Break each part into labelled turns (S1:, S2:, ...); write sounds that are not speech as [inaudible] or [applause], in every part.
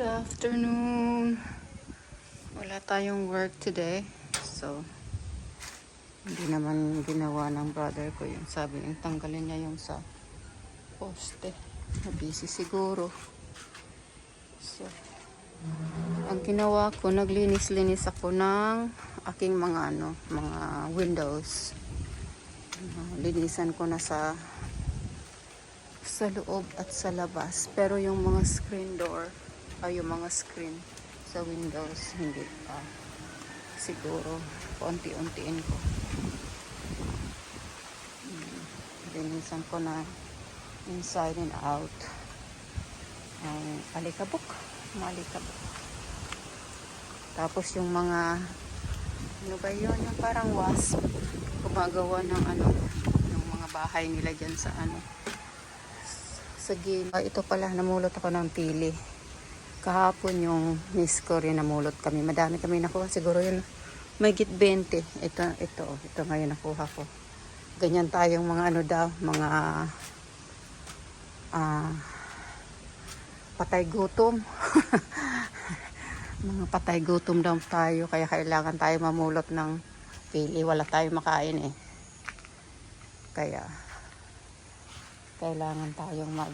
S1: Good afternoon. Wala tayong work today. So, hindi naman ginawa ng brother ko yung sabi yung tanggalin niya yung sa poste. Na busy siguro. So, ang ginawa ko, naglinis-linis ako ng aking mga ano, mga windows. Uh, linisan ko na sa sa loob at sa labas. Pero yung mga screen door, ay yung mga screen sa windows, hindi pa. Siguro, paunti-untiin ko. Hmm, Linisan ko na inside and out. Ang alikabok. Mga alikabok. Tapos yung mga, ano ba yun? Yung parang wasp. Gumagawa ng ano, ng mga bahay nila dyan sa ano, sa gilid. Ah, ito pala, namulot ako ng pili. Kahapon yung miss ko rin namulot kami. Madami kami nakuha. Siguro yun, may git 20. Ito, ito, ito ngayon nakuha ko. Ganyan tayong mga ano daw, mga ah, patay gutom. [laughs] mga patay gutom daw tayo. Kaya kailangan tayo mamulot ng pili. Wala tayong makain eh. Kaya, kailangan tayong mag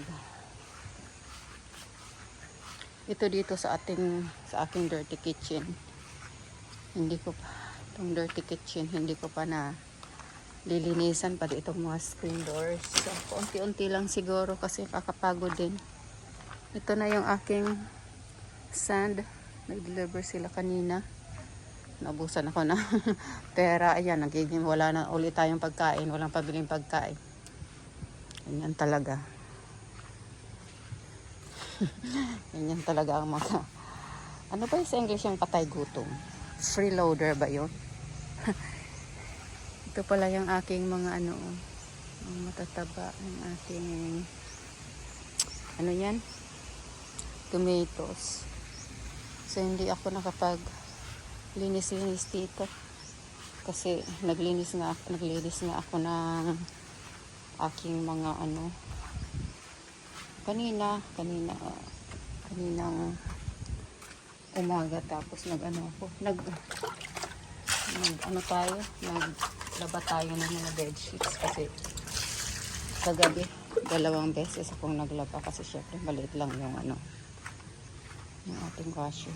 S1: ito dito sa ating sa aking dirty kitchen. Hindi ko pa itong dirty kitchen hindi ko pa na lilinisan. Pa itong mga screen doors. So unti-unti lang siguro kasi kakapagod din. Ito na yung aking sand. Nag-deliver sila kanina. Nabusan ako na [laughs] pera. Ayan nagiging wala na ulit tayong pagkain. Walang pabiling pagkain. Ganyan talaga. [laughs] Ganyan talaga ang mga... Ano ba yung sa English yung patay gutom? Freeloader ba yun? [laughs] Ito pala yung aking mga ano, ang matataba, ang aking, ano yan? Tomatoes. So, hindi ako nakapag linis-linis dito. Kasi naglinis nga, naglinis nga ako ng aking mga ano kanina kanina uh, kaninang umaga tapos nag ano ako nag nag ano tayo naglaba tayo ng mga bed sheets kasi kagabi dalawang beses akong naglaba kasi syempre maliit lang yung ano yung ating washer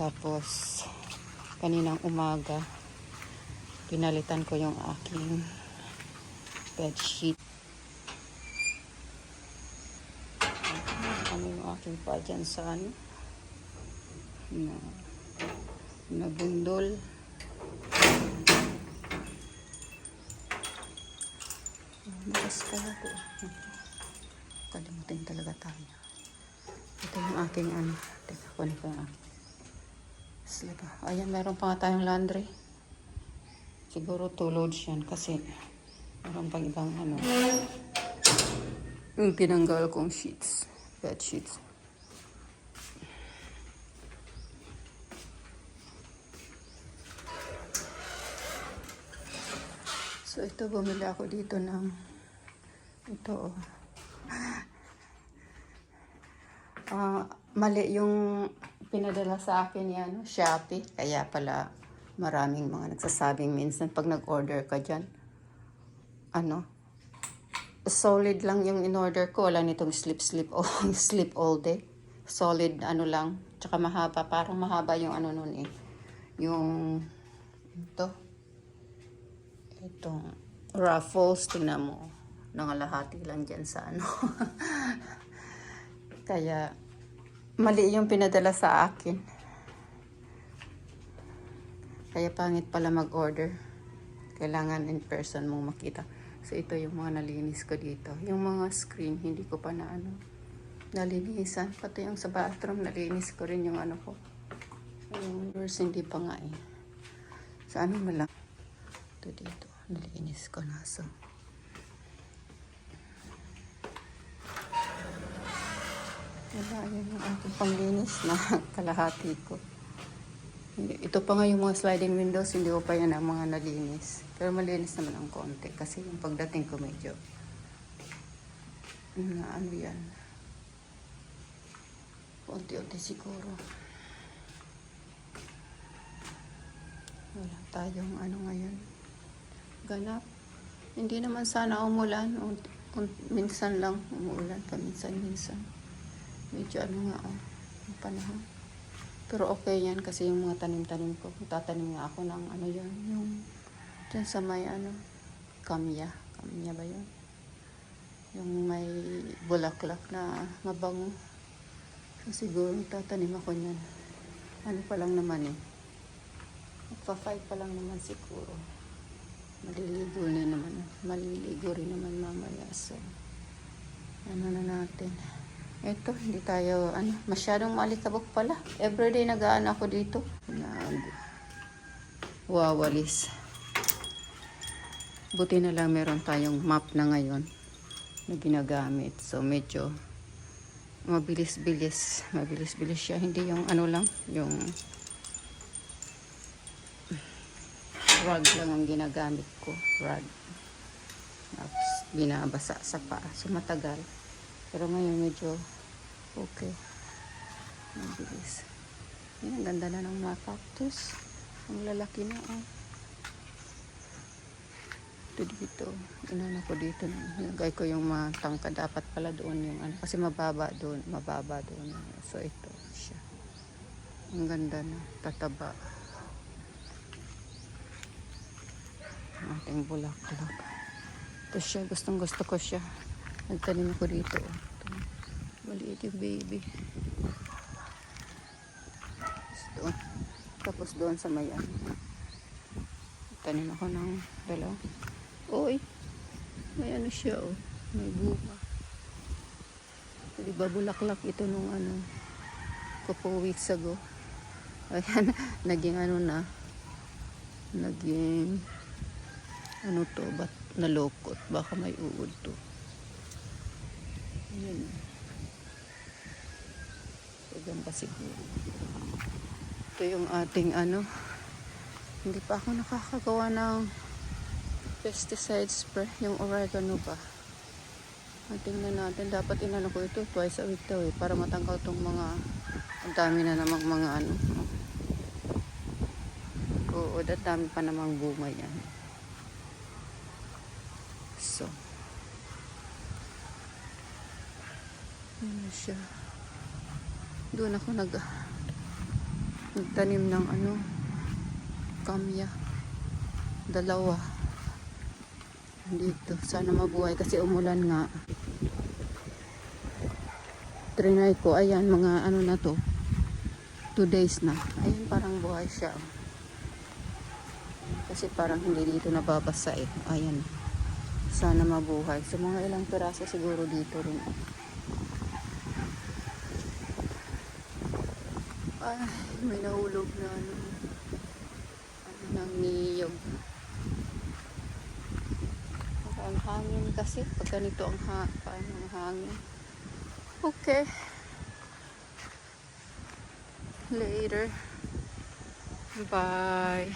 S1: tapos kaninang umaga pinalitan ko yung aking bed sheet. Ano yung aking pa dyan sa ano? Na, nabundol. Makas pala po. Kalimutin talaga tayo. Ito yung aking ano. Teka, kunin ko yung aking. Ayan, meron pa nga tayong laundry. Siguro two loads yan kasi Meron pang ibang ano. Yung tinanggal kong sheets. Bed. So ito bumili ako dito ng ito oh. Ah, mali yung pinadala sa akin yan, Shopee. Kaya pala maraming mga nagsasabing minsan pag nag-order ka dyan, ano, solid lang yung in-order ko. Wala nitong sleep, sleep, all, [laughs] sleep all day. Solid, ano lang. Tsaka mahaba. Parang mahaba yung ano nun eh. Yung, ito. Itong ruffles. Tingnan mo. Nangalahati lang dyan sa ano. [laughs] Kaya, mali yung pinadala sa akin. Kaya pangit pala mag-order. Kailangan in person mong makita. So, ito yung mga nalinis ko dito. Yung mga screen, hindi ko pa na ano, nalinisan. Pati yung sa bathroom, nalinis ko rin yung ano ko. Yung doors, hindi pa nga eh. Sa ano mo lang. Ito dito, nalinis ko na. So, wala, yan yung aking panglinis na [laughs] kalahati ko. Ito pa nga yung mga sliding windows, hindi ko pa yan ang mga nalinis. Pero malinis naman ang konti kasi yung pagdating ko medyo na ano yan. Unti-unti siguro. Wala tayong ano ngayon. Ganap. Hindi naman sana umulan. Unti, un- minsan lang umuulan pa minsan-minsan. Medyo ano nga oh, yung panahon. Pero okay yan kasi yung mga tanim-tanim ko. Tatanim nga ako ng ano yun, yung dyan sa may ano, kamya. Kamya ba yun? Yung may bulaklak na mabango. So, siguro tatanim ako niyan. Ano pa lang naman eh. Magpa-five pa lang naman siguro. Maliligo rin naman. Maliligo rin naman mamaya. So, ano na natin. Ito, hindi tayo, ano, masyadong malikabok pala. Everyday nagaan ako dito. Nag, wawalis. Buti na lang meron tayong map na ngayon na ginagamit. So, medyo mabilis-bilis. Mabilis-bilis siya. Hindi yung ano lang, yung rag lang ang ginagamit ko. Rag. Tapos, binabasa sa paa. So, matagal. Pero ngayon medyo okay. Mabilis. Yan, ang ganda na ng mga cactus. Ang lalaki na, oh. Ito dito. Inano ko dito. Nilagay ko yung mga tangka. Dapat pala doon yung ano. Kasi mababa doon. Mababa doon. So, ito siya. Ang ganda na. Tataba. Ang ating bulaklak. Ito siya. Gustong gusto ko siya. Nagtanim ako dito. oh. Maliit yung baby. Tapos doon. Tapos doon sa may ano. Tanim ako ng dalawa. Oy. May ano siya oh. May bunga. Di ba bulaklak ito nung ano. Couple weeks ago. [laughs] Ayan. Naging ano na. Naging ano to. Ba't nalokot? Baka may uod to. Ayan. Gagamba siguro. Ito yung ating ano. Hindi pa ako nakakagawa ng pesticide spray. Yung oregano ba? Tingnan natin. Dapat inano ko ito twice a week daw eh. Para matanggal tong mga ang dami na namang mga ano. Oo, at dami pa namang bunga yan. So. Ano siya? Doon ako nag nagtanim ng ano kamya. Dalawa. Dito. Sana mabuhay kasi umulan nga. Trinay ko. Ayan, mga ano na to. Two days na. Ayan, parang buhay siya. Kasi parang hindi dito nababasa eh. Ayan. Sana mabuhay. So, mga ilang piraso siguro dito rin. Ay, may nahulog na ano. Ano ng niyog. Ang hangin kasi. Pag ganito ang, ha paano ang hangin. Okay. Later. Bye.